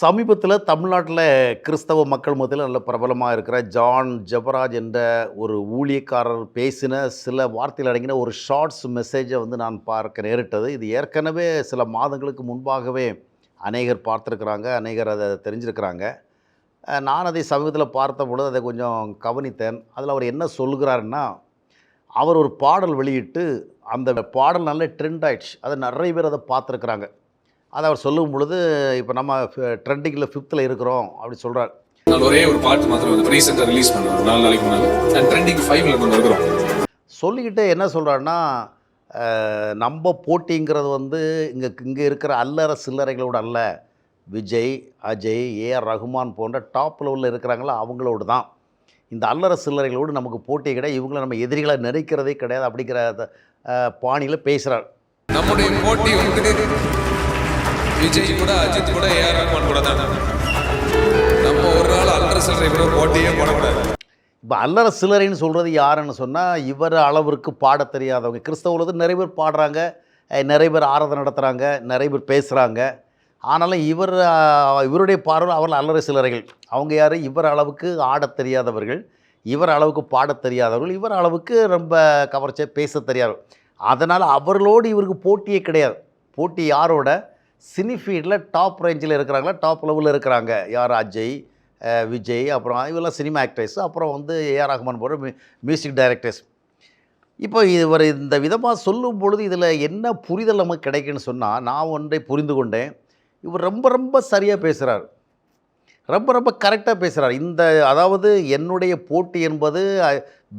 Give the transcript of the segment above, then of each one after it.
சமீபத்தில் தமிழ்நாட்டில் கிறிஸ்தவ மக்கள் மத்தியில் நல்ல பிரபலமாக இருக்கிற ஜான் ஜபராஜ் என்ற ஒரு ஊழியக்காரர் பேசின சில வார்த்தைகள் அடங்கின ஒரு ஷார்ட்ஸ் மெசேஜை வந்து நான் பார்க்க நேரிட்டது. இது ஏற்கனவே சில மாதங்களுக்கு முன்பாகவே அநேகர் பார்த்துருக்குறாங்க அநேகர் அதை தெரிஞ்சிருக்கிறாங்க. நான் அதை சமீபத்தில் பார்த்த பொழுது அதை கொஞ்சம் கவனித்தேன். அதில் அவர் என்ன சொல்கிறாருன்னா அவர் ஒரு பாடல் வெளியிட்டு அந்த பாடல் நல்ல ட்ரெண்ட் ஆயிடுச்சு. அதை நிறைய பேர் அதை பார்த்துருக்குறாங்க. அதை அவர் சொல்லும் பொழுது இப்போ நம்ம ட்ரெண்டிங்கில் ஃபிஃப்த்தில் இருக்கிறோம் அப்படி சொல்கிறார் நான் ஒரே ஒரு பாட்டு மாத்திரம் வந்து ரீசெண்டாக ரிலீஸ் பண்ணேன் ஒரு நாலு நாளைக்கு அண்ட் ட்ரெண்டிங் ஃபைவ்ல நம்ம இருக்கிறோம். சொல்லிக்கிட்டு என்ன சொல்கிறாருன்னா நம்ம போட்டிங்கிறது வந்து இங்கே இங்கே இருக்கிற அல்லற சில்லறைகளோட அல்ல. விஜய் அஜய் ஏஆர் ரகுமான் போன்ற டாப் லெவலில் இருக்கிறாங்களோ? அவங்களோடு தான். இந்த அல்லற சில்லறைகளோடு நமக்கு போட்டி கிடையாது. இவங்கள நம்ம எதிரிகளை நெருக்கிறதே கிடையாது அப்படிங்கிற பாணியில் பேசுகிறார் நம்முடைய போட்டி விஜய் கூட அஜித் கூட ஏஆர் ரஹ்மான் கூட தான். நம்ம ஒரு நாள் அல்லற சில்லறை கூட போட்டியே போடக்கூடாது. இப்போ அல்லற சிலரைன்னு சொல்கிறது யாருன்னு சொன்னால் இவர் அளவிற்கு பாடத் தெரியாதவங்க. கிறிஸ்தவர்கள் நிறைய பேர் பாடுறாங்க நிறைய பேர் ஆராதனை நடத்துகிறாங்க நிறைய பேர் பேசுகிறாங்க ஆனாலும் இவர் இவருடைய பார்வை அவர்கள் அல்லற சிலரைகள் அவங்க யார்? இவர் அளவுக்கு ஆடத் தெரியாதவர்கள். இவர் அளவுக்கு பாடத் தெரியாதவர்கள். இவர் அளவுக்கு ரொம்ப கவர்ச்சியாக பேச தெரியாது அதனால் அவர்களோடு இவருக்கு போட்டியே கிடையாது. போட்டி யாரோட? சினி ஃபீல்டில் டாப் ரேஞ்சில் இருக்கிறாங்களா? டாப் லெவலில் இருக்கிறாங்க. யார்? அஜய் விஜய் அப்புறம் இவெல்லாம் சினிமா ஆக்டர்ஸ். அப்புறம் வந்து ஏஆர் ரஹ்மான் போன்ற மியூசிக் டைரக்டர்ஸ். இப்போ இவர் இந்த விதமாக சொல்லும் பொழுது இதில் என்ன புரிதல் நமக்கு கிடைக்குன்னு சொன்னால் நான் ஒன்றை புரிந்து கொண்டேன். இவர் ரொம்ப ரொம்ப சரியாக பேசுகிறார். ரொம்ப ரொம்ப கரெக்டாக பேசுகிறார். இந்த அதாவது என்னுடைய போட்டி என்பது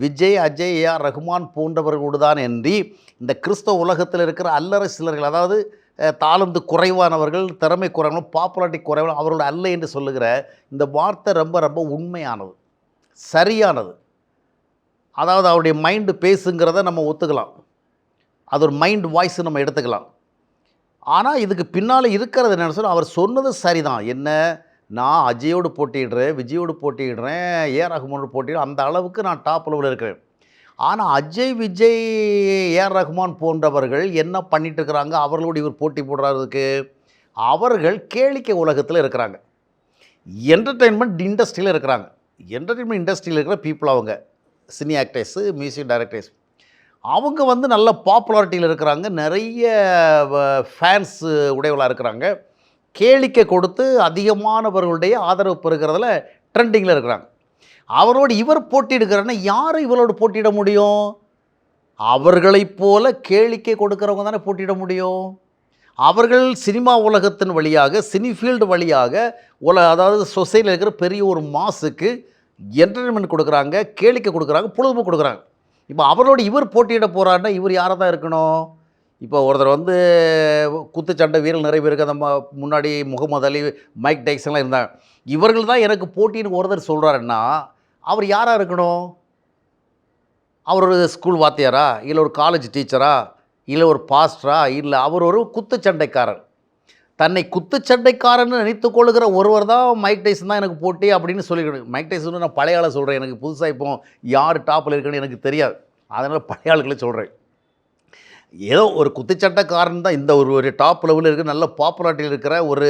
விஜய் அஜய் ஏஆர் ரஹ்மான் போன்றவர்களோடு தான் என்று இந்த கிறிஸ்தவ உலகத்தில் இருக்கிற அல்லற சிலர்கள் அதாவது தாளந்து குறைவானவர்கள் திறமை குறைவான பாப்புலாரிட்டி குறைவான அவரோட அல்ல என்று சொல்லுகிற இந்த வார்த்தை ரொம்ப ரொம்ப உண்மையானது சரியானது. அதாவது அவருடைய மைண்டு பேசுங்கிறத நம்ம ஒத்துக்கலாம். அது ஒரு மைண்ட் வாய்ஸ் நம்ம எடுத்துக்கலாம். ஆனால் இதுக்கு பின்னால் இருக்கிறது என்னென்னு சொன்னால் அவர் சொன்னது சரிதான். என்ன? நான் அஜயோடு போட்டிடுறேன் விஜயோடு போட்டிடுறேன் ஏ ரஹ்மானோடு போட்டிடுறேன் அந்த அளவுக்கு நான் டாப் லெவலில் இருக்கிறேன். ஆனால் அஜய் விஜய் ஏஆர் ரஹ்மான் போன்றவர்கள் என்ன பண்ணிட்டுருக்கிறாங்க? அவர்களோடு இவர் போட்டி போடுறதுக்கு அவர்கள் கேளிக்கை உலகத்தில் இருக்கிறாங்க. என்டர்டெயின்மெண்ட் இண்டஸ்ட்ரியில் இருக்கிறாங்க. என்டர்டெயின்மெண்ட் இண்டஸ்ட்ரியில் இருக்கிற பீப்புள் அவங்க. சினி ஆக்டர்ஸு மியூசிக் டைரக்டர்ஸ் அவங்க வந்து நல்ல பாப்புலாரிட்டியில் இருக்கிறாங்க. நிறைய ஃபேன்ஸ் உடையவளாக இருக்கிறாங்க. கேளிக்கை கொடுத்து அதிகமானவர்களுடைய ஆதரவு பெறுகிறதுல ட்ரெண்டிங்கில் இருக்கிறாங்க. அவரோடு இவர் போட்டியிடுகிறாருன்னா யார் இவரோடு போட்டியிட முடியும்? அவர்களைப் போல கேளிக்கை கொடுக்குறவங்க தானே போட்டியிட முடியும்? அவர்கள் சினிமா உலகத்தின் வழியாக சினிஃபீல்டு வழியாக உல அதாவது சொசைட்டியில் இருக்கிற பெரிய ஒரு மாசுக்கு என்டர்டைன்மெண்ட் கொடுக்குறாங்க கேளிக்கை கொடுக்குறாங்க பொழுதுபோக்கு கொடுக்குறாங்க. இப்போ அவரோடு இவர் போட்டியிட போகிறாருன்னா இவர் யாராக தான் இருக்கணும்? இப்போ ஒருத்தர் வந்து குத்துச்சண்டை வீரர்கள் நிறைய பேருக்கு அந்த முன்னாடி முகமது அலி மைக் டைக்ஸ்லாம் இருந்தாங்க. இவர்கள் தான் எனக்கு போட்டின்னு ஒருத்தர் சொல்கிறாருன்னா அவர் யாராக இருக்கணும்? அவர் ஒரு ஸ்கூல் வாத்தியாரா? இல்லை ஒரு காலேஜ் டீச்சரா இல்லை ஒரு பாஸ்டரா இல்லை அவர் ஒரு குத்துச்சண்டைக்காரர். தன்னை குத்துச்சண்டைக்காரன்னு நினைத்து கொள்ளுகிற ஒருவர் தான் மைக் டைசன் தான் எனக்கு போட்டி அப்படின்னு சொல்லிக்கணும் மைக் டைசன் நான் பழைய ஆளை சொல்கிறேன் எனக்கு புதுசாக இப்போ யார் டாப்பில் இருக்குன்னு எனக்கு தெரியாது. அதனால் பழைய ஆளுகளை சொல்கிறேன் ஏதோ ஒரு குத்துச்சண்டைக்காரன் தான் இந்த ஒரு ஒரு டாப் லெவலில் இருக்கிற நல்ல பாப்புலாரிட்டியில் இருக்கிற ஒரு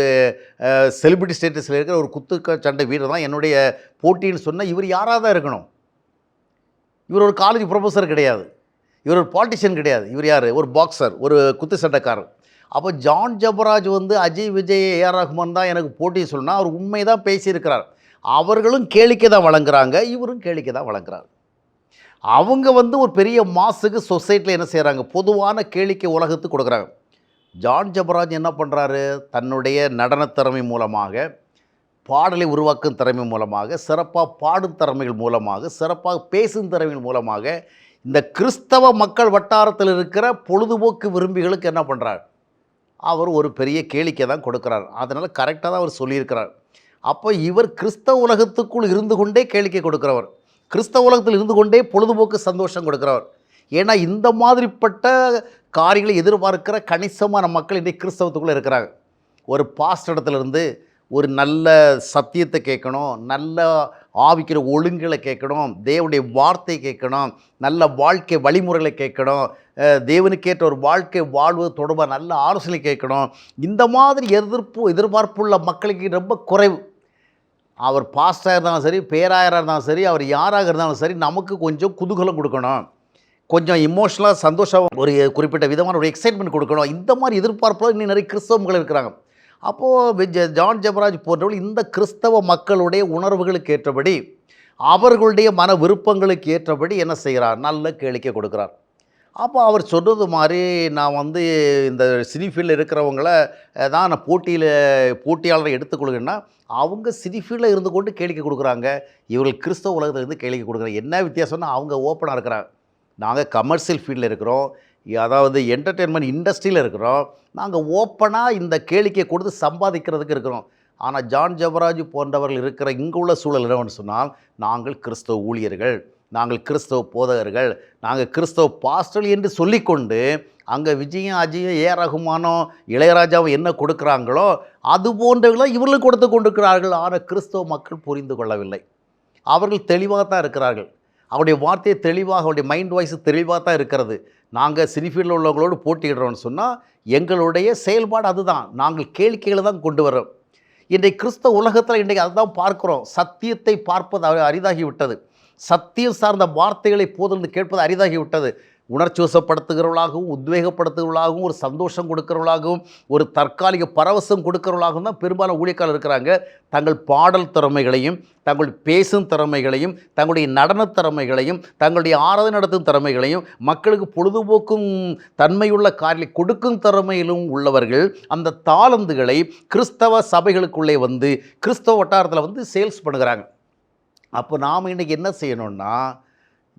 செலிபிரிட்டி ஸ்டேட்டஸில் இருக்கிற ஒரு குத்து சண்டை வீரர் தான் என்னுடைய போட்டின்னு சொன்னால் இவர் யாராக தான் இருக்கணும்? இவர் ஒரு காலேஜ் ப்ரொஃபஸர் கிடையாது. இவர் ஒரு பாலிட்டிஷியன் கிடையாது. இவர் யார்? ஒரு பாக்ஸர் ஒரு குத்து சண்டைக்காரர் அப்போ ஜான் ஜபராஜ் வந்து அஜய் விஜய் ஏஆர் ரஹ்மான் தான் எனக்கு போட்டி சொன்னால் அவர் உண்மை தான் பேசியிருக்கிறார். அவர்களும் கேளிக்கை தான் வழங்குறாங்க இவரும் கேளிக்கை தான் வழங்குறாரு. அவங்க வந்து ஒரு பெரிய மாசுக்கு சொசைட்டியில் என்ன செய்கிறாங்க பொதுவான கேளிக்கை உலகத்துக்கு கொடுக்குறாங்க. ஜான் ஜபராஜ் என்ன பண்ணுறாரு தன்னுடைய நடனத் திறமை மூலமாக பாடலை உருவாக்கும் திறமை மூலமாக சிறப்பாக பாடும் திறமைகள் மூலமாக சிறப்பாக பேசும் திறமைகள் மூலமாக இந்த கிறிஸ்தவ மக்கள் வட்டாரத்தில் இருக்கிற பொழுதுபோக்கு விரும்பிகளுக்கு என்ன பண்ணுறார் அவர் ஒரு பெரிய கேளிக்கை தான் கொடுக்குறார். அதனால் கரெக்டாக தான் அவர் சொல்லியிருக்கிறார். அப்போ இவர் கிறிஸ்தவ உலகத்துக்குள் இருந்து கொண்டே கேளிக்கை கொடுக்குறவர். கிறிஸ்தவ உலகத்தில் இருந்து கொண்டே பொழுதுபோக்கு சந்தோஷம் கொடுக்குறவர். ஏன்னா இந்த மாதிரிப்பட்ட காரியங்களை எதிர்பார்க்கிற கணிசமான மக்கள் இன்றைக்கு கிறிஸ்தவத்துக்குள்ளே இருக்கிறாங்க. ஒரு பாஸ்ட் இடத்துல இருந்து ஒரு நல்ல சத்தியத்தை கேட்கணும் நல்ல ஆவிக்கிற ஒழுங்குகளை கேட்கணும் தேவனுடைய வார்த்தை கேட்கணும் நல்ல வாழ்க்கை வழிமுறைகளை கேட்கணும் தேவனுக்கேற்ற ஒரு வாழ்க்கை வாழ்வது தொடர்பாக நல்ல ஆலோசனை கேட்கணும். இந்த மாதிரி எதிர்ப்பு எதிர்பார்ப்புள்ள மக்களுக்கு ரொம்ப குறைவு. அவர் பாஸ்டாக இருந்தாலும் சரி பேராயராக இருந்தாலும் சரி அவர் யாராக இருந்தாலும் சரி நமக்கு கொஞ்சம் குதூகலம் கொடுக்கணும். கொஞ்சம் இமோஷனலாக சந்தோஷம் ஒரு குறிப்பிட்ட விதமான ஒரு எக்ஸைட்மெண்ட் கொடுக்கணும். இந்த மாதிரி எதிர்பார்ப்பில் இன்னும் நிறைய கிறிஸ்தவங்கள் இருக்கிறாங்க. அப்போது ஜான் ஜெபராஜ் போன்றவர்கள் இந்த கிறிஸ்தவ மக்களுடைய உணர்வுகளுக்கு ஏற்றபடி அவர்களுடைய மன விருப்பங்களுக்கு ஏற்றபடி என்ன செய்கிறார்? நல்ல கேளிக்கை கொடுக்குறார். அப்போ அவர் சொன்னது மாதிரி நான் வந்து இந்த சினி ஃபீல்டில் இருக்கிறவங்கள தான் நான் போட்டியில் போட்டியாளரை எடுத்துக்கொள்கிறேன்னா அவங்க சினி ஃபீல்டில் இருந்து கொண்டு கேளிக்கை கொடுக்குறாங்க. இவர்கள் கிறிஸ்தவ உலகத்துலேருந்து கேளிக்கை கொடுக்குறாங்க. என்ன வித்தியாசம்னா அவங்க ஓப்பனாக இருக்கிறாங்க. நாங்கள் கமர்ஷியல் ஃபீல்டில் இருக்கிறோம். அதாவது என்டர்டெயின்மெண்ட் இண்டஸ்ட்ரியில் இருக்கிறோம். நாங்கள் ஓப்பனாக இந்த கேளிக்கை கொடுத்து சம்பாதிக்கிறதுக்கு இருக்கிறோம். ஆனால் ஜான் ஜபராஜ் போன்றவர்கள் இருக்கிற இங்கே உள்ள சூழல் என்னவென்று சொன்னால் நாங்கள் கிறிஸ்தவ ஊழியர்கள். நாங்கள் கிறிஸ்தவ போதகர்கள் நாங்கள் கிறிஸ்தவ பாஸ்டல் என்று சொல்லிக்கொண்டு அங்கே விஜயம் அஜயும் ஏ ரகுமானோ இளையராஜாவும் என்ன கொடுக்குறாங்களோ அது போன்றவர்களாக இவர்களும் கொடுத்து கொண்டிருக்கிறார்கள். ஆனால் கிறிஸ்தவ மக்கள் புரிந்து கொள்ளவில்லை. அவர்கள் தெளிவாக தான் இருக்கிறார்கள். அவருடைய வார்த்தையை தெளிவாக அவருடைய மைண்ட் வாய்ஸ் தெளிவாக தான் இருக்கிறது. நாங்கள் சினிஃபீல்டில் உள்ளவங்களோடு போட்டியிடுறோம்னு சொன்னால் எங்களுடைய செயல்பாடு அதுதான். நாங்கள் கேளிக்கைகளை தான் கொண்டு வரோம் இன்றைக்கு கிறிஸ்தவ உலகத்தில் இன்றைக்கு அதுதான் பார்க்குறோம். சத்தியத்தை பார்ப்பது அரி- அரிதாகி விட்டது சத்தியம் சார்ந்த வார்த்தைகளை போதிலிருந்து கேட்பது அரிதாகி விட்டது உணர்ச்சி வசப்படுத்துகிறவர்களாகவும் உத்வேகப்படுத்துகிறவர்களாகவும் ஒரு சந்தோஷம் கொடுக்கிறவர்களாகவும் ஒரு தற்காலிக பரவசம் கொடுக்கிறவர்களாகவும் தான் பெரும்பாலும் ஊழியக்காரர் இருக்கிறாங்க. தங்கள் பாடல் திறமைகளையும் தங்கள் பேசும் திறமைகளையும் தங்களுடைய நடனத் திறமைகளையும் தங்களுடைய ஆராதனை நடத்தும் திறமைகளையும் மக்களுக்கு பொழுதுபோக்கும் தன்மையுள்ள காரியை கொடுக்கும் திறமையிலும் உள்ளவர்கள் அந்த தாளந்துகளை கிறிஸ்தவ சபைகளுக்குள்ளே வந்து கிறிஸ்தவ வட்டாரத்தில் வந்து சேல்ஸ் பண்ணுகிறாங்க. அப்போ நாம் இன்றைக்கி என்ன செய்யணும்னா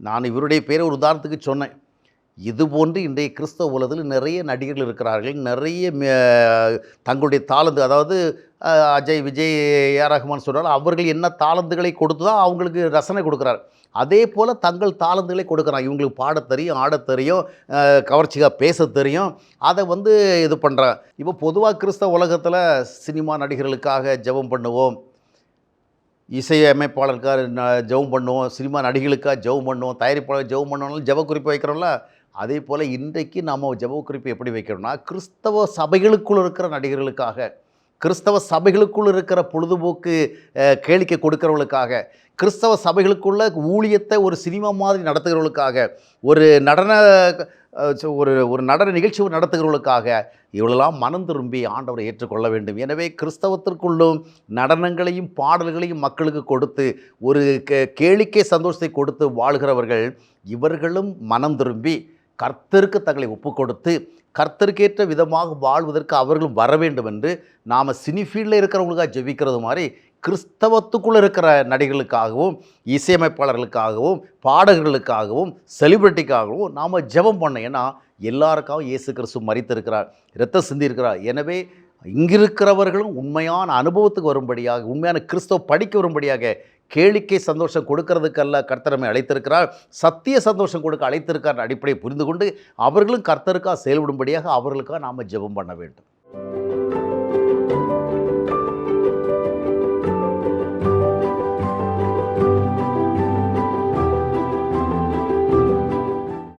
நான் இவருடைய பேரை ஒரு உதாரணத்துக்கு சொன்னேன். இது போன்று இன்றைய கிறிஸ்தவ உலகத்தில் நிறைய நடிகர்கள் இருக்கிறார்கள். நிறைய தங்களுடைய தாளந்து அதாவது அஜய் விஜய் ஏ ரஹ்மான் சொல்கிறார் அவர்கள் என்ன தாளந்துகளை கொடுத்து தான் அவங்களுக்கு ரசனை கொடுக்குறார். அதே போல் தங்கள் தாளந்துகளை கொடுக்குறாங்க இவங்களுக்கு பாட தெரியும் ஆடத் தெரியும் அஹ், கவர்ச்சியாக பேச தெரியும். அதை வந்து இது பண்ணுறாங்க இப்போ பொதுவாக கிறிஸ்தவ உலகத்தில் சினிமா நடிகர்களுக்காக ஜெபம் பண்ணுவோம். இசையமைப்பாளருக்காக ந- ஜெபம் பண்ணுவோம் சினிமா நடிகளுக்காக ஜெபம் பண்ணுவோம் தயாரிப்பாளர் ஜெபம் பண்ணுவோம் ஜெப குறிப்பு வைக்கிறோம்ல அதே போல் இன்றைக்கு நம்ம ஜெப குறிப்பு எப்படி வைக்கிறோம்னா கிறிஸ்தவ சபைகளுக்குள் இருக்கிற நடிகர்களுக்காக கிறிஸ்தவ சபைகளுக்குள் இருக்கிற பொழுதுபோக்கு கேளிக்கை கொடுக்கிறவர்களுக்காக கிறிஸ்தவ சபைகளுக்குள்ள ஊழியத்தை ஒரு சினிமா மாதிரி நடத்துகிறவர்களுக்காக ஒரு நடன ஒரு ஒரு நடன நிகழ்ச்சி நடத்துகிறவர்களுக்காக இவளெல்லாம் மனம் திரும்பி ஆண்டவரை ஏற்றுக்கொள்ள வேண்டும். எனவே கிறிஸ்தவத்திற்குள்ளும் நடனங்களையும் பாடல்களையும் மக்களுக்கு கொடுத்து ஒரு கே- கேளிக்கை சந்தோஷத்தை கொடுத்து வாழ்கிறவர்கள் இவர்களும் மனம் திரும்பி கர்த்தருக்கு தங்களை ஒப்பு கொடுத்து கர்த்தருக்கேற்ற விதமாக வாழ்வதற்கு அவர்களும் வர வேண்டும் என்று நாம் சினி ஃபீல்டில் இருக்கிறவங்களுக்காக ஜெபிக்கிறது மாதிரி கிறிஸ்தவத்துக்குள்ளே இருக்கிற நடிகர்களுக்காகவும் இசையமைப்பாளர்களுக்காகவும் பாடகர்களுக்காகவும் செலிபிரிட்டிக்காகவும் நாம் ஜெபம் பண்ணோம் ஏன்னா எல்லாருக்காகவும் இயேசு கிறிஸ்து மறித்திருக்கிறார் இரத்த சிந்தி இருக்கிறார் எனவே இங்கிருக்கிறவர்களும் உண்மையான அனுபவத்துக்கு வரும்படியாக உண்மையான கிறிஸ்தவ படிக்க வரும்படியாக கேளிக்கை சந்தோஷம் கொடுக்கறதுக்கல்ல கர்த்தரமை அழைத்திருக்கிறார். சத்திய சந்தோஷம் கொடுக்க அழைத்திருக்கார் அடிப்படையை புரிந்து கொண்டு அவர்களும் கர்த்தருக்காக செயல்படும்படியாக அவர்களுக்காக நாம் ஜெபம் பண்ண வேண்டும்.